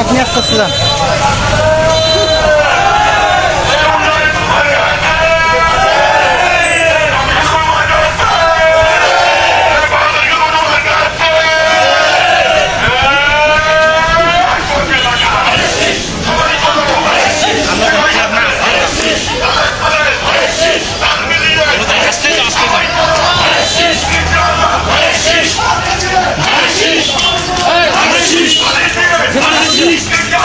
আপনি আসতেছিলেন।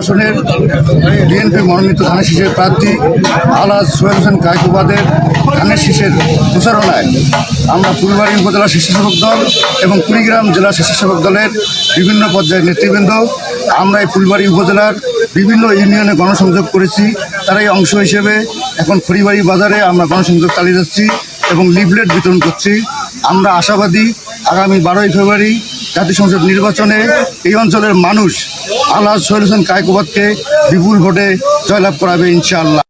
আসনের বিএনপি মনোনীত ধানের শীষের প্রার্থী আলাজ সোহেল হোসেন কায়কুবাদের ধানের শীষের প্রচারণায় আমরা ফুলবাড়ি উপজেলা স্বেচ্ছাসেবক দল এবং কুড়িগ্রাম জেলা স্বেচ্ছাসেবক দলের বিভিন্ন পর্যায়ের নেতৃবৃন্দ, আমরা এই ফুলবাড়ি উপজেলার বিভিন্ন ইউনিয়নে গণসংযোগ করেছি। তারই অংশ হিসেবে এখন খড়িবাড়ি বাজারে আমরা গণসংযোগ চালিয়ে যাচ্ছি এবং লিফলেট বিতরণ করছি। আমরা আশাবাদী আগামী বারোই ফেব্রুয়ারি জাতীয় সংসদ নির্বাচনে এই অঞ্চলের মানুষ আল্লাহ সোহেল হোসেন কায়কোবাদকে বিপুল ভোটে জয়লাভ করাবে ইনশাআল্লাহ।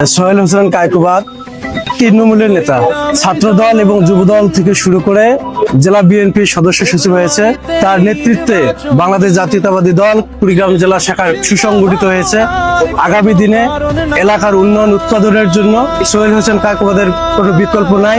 সোহেল হোসেন কায়কুবাদ তৃণমূলের নেতা, ছাত্রদল এবং যুবদল থেকে শুরু করে জেলা বিএনপির সদস্য সচিব হয়েছে। তার নেতৃত্বে বাংলাদেশ জাতীয়তাবাদী দল কুড়িগ্রাম জেলা শাখার সুসংগঠিত হয়েছে। আগামী দিনে এলাকার উন্নয়ন উৎপাদনের জন্য সোহেল হোসেন কায়কুবাদের কোনো বিকল্প নাই।